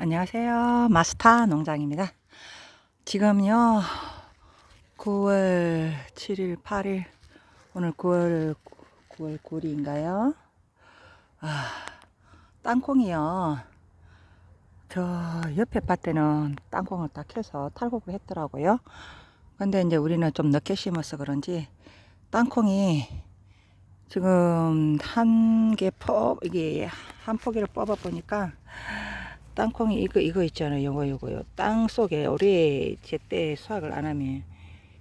안녕하세요. 마스타 농장입니다. 지금요, 9월 7일, 8일, 오늘 9월, 9월 9일인가요? 아, 땅콩이요. 저 옆에 밭에는 땅콩을 다 캐서 탈곡을 했더라고요. 근데 이제 우리는 좀 늦게 심어서 그런지 땅콩이 지금 한 개 퍼, 이게 한 포기를 뽑아 보니까 땅콩이 이거 이거 있잖아요. 요거 요거요. 땅 속에 올해 제때 수확을 안 하면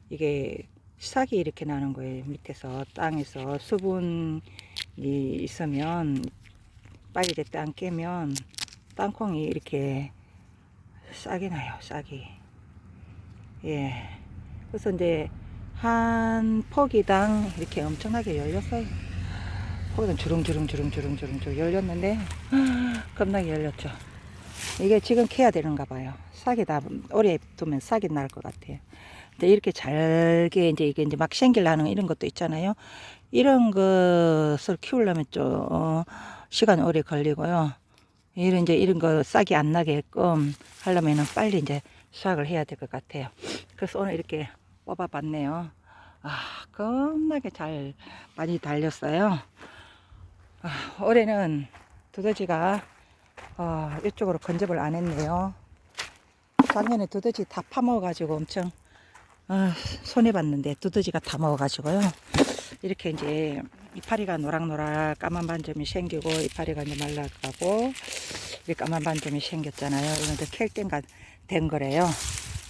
이게 싹이 이렇게 나는 거예요. 밑에서 땅에서 수분이 있으면 빨리 제때 안 깨면 땅콩이 이렇게 싹이 나요. 싹이. 예. 그래서 이제 한 포기당 이렇게 엄청나게 열렸어요. 포기당 주릉주릉 주릉주릉 주릉 열렸는데 겁나게 열렸죠. 이게 지금 캐야 되는가 봐요. 싹이 다 오래 두면 싹이 날 것 같아요. 근데 이렇게 잘게 이제 이게 이제 막 생길라는 이런 것도 있잖아요. 이런 것을 키우려면 좀 어, 시간이 오래 걸리고요. 이런 이제 이런 거 싹이 안 나게끔 하려면은 빨리 이제 수확을 해야 될 것 같아요. 그래서 오늘 이렇게 뽑아봤네요. 아, 겁나게 잘 많이 달렸어요. 아, 올해는 두더지가 어, 이쪽으로 건접을 안 했네요. 작년에 두더지 다 파먹어가지고 엄청 어, 손해봤는데 두더지가 다 먹어가지고요. 이렇게 이제 이파리가 노랑노랑 까만 반점이 생기고 이파리가 이제 말라가고 이 까만 반점이 생겼잖아요. 이건 이제 캘 때가 된 거래요.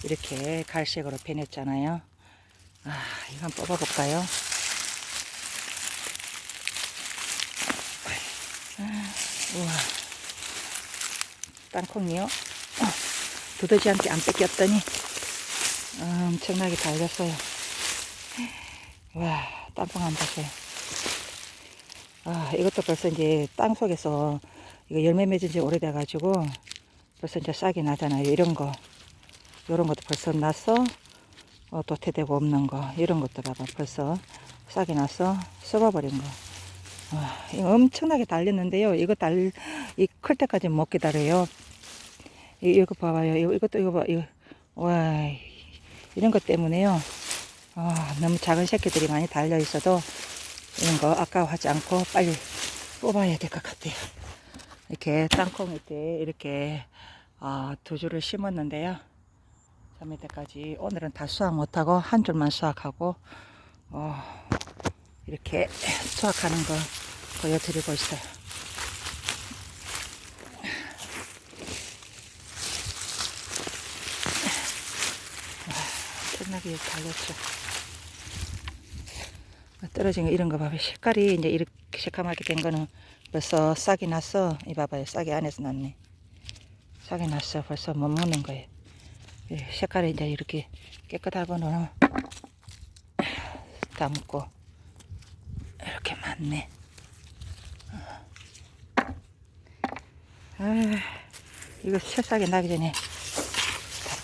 이렇게 갈색으로 변했잖아요. 아, 이거 한번 뽑아볼까요? 우와. 땅콩이요. 어, 두더지 한테 안 뺏겼더니 엄청나게 달렸어요. 와, 땅콩 안 보세요. 아, 이것도 벌써 이제 땅 속에서 이거 열매 맺은 지 오래돼가지고 벌써 이제 싹이 나잖아요. 이런 거. 이런 것도 벌써 났어. 어, 도태되고 없는 거. 이런 것도 봐봐. 벌써 싹이 나서 썩어버린 거. 와, 이거 엄청나게 달렸는데요. 이거 달, 이 클 때까지 못 기다려요. 이, 이거 봐봐요. 이거, 이것도 이거 봐. 이거. 와, 이런 것 때문에요. 아, 너무 작은 새끼들이 많이 달려 있어도 이런 거 아까워하지 않고 빨리 뽑아야 될 것 같아요. 이렇게 땅콩 밑에 이렇게 어, 두 줄을 심었는데요. 저 밑에까지 오늘은 다 수확 못하고 한 줄만 수확하고 어, 이렇게 수확하는 거 보여드리고 있어요. 엄청나게 달렸죠. 떨어진 거 이런 거 봐봐요. 색깔이 이제 이렇게 새카맣게 된 거는 벌써 싹이 났어. 이 봐봐요. 싹이 안에서 났네. 싹이 났어. 벌써 못 먹는 거예요. 이 색깔이 이제 이렇게 깨끗하고는 담고 이렇게 많네. 아, 이거 새싹이 나기 전에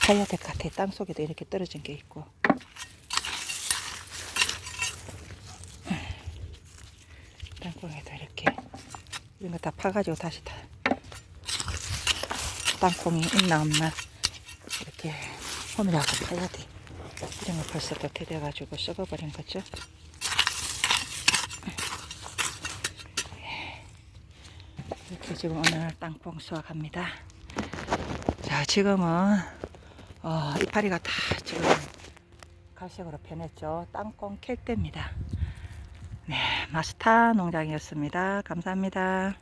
다 파야 될 것 같아. 땅 속에도 이렇게 떨어진 게 있고. 땅콩에도 이렇게 이런 거 다 파가지고 다시 다 땅콩이 있나 없나 이렇게 홈이라고 파야 돼. 이런 거 벌써 도태돼가지고 썩어버린 거죠. 이렇게 지금 오늘 땅콩 수확합니다. 자, 지금은 어, 이파리가 다 지금 갈색으로 변했죠. 땅콩 캘 때입니다. 네, 마스타 농장이었습니다. 감사합니다.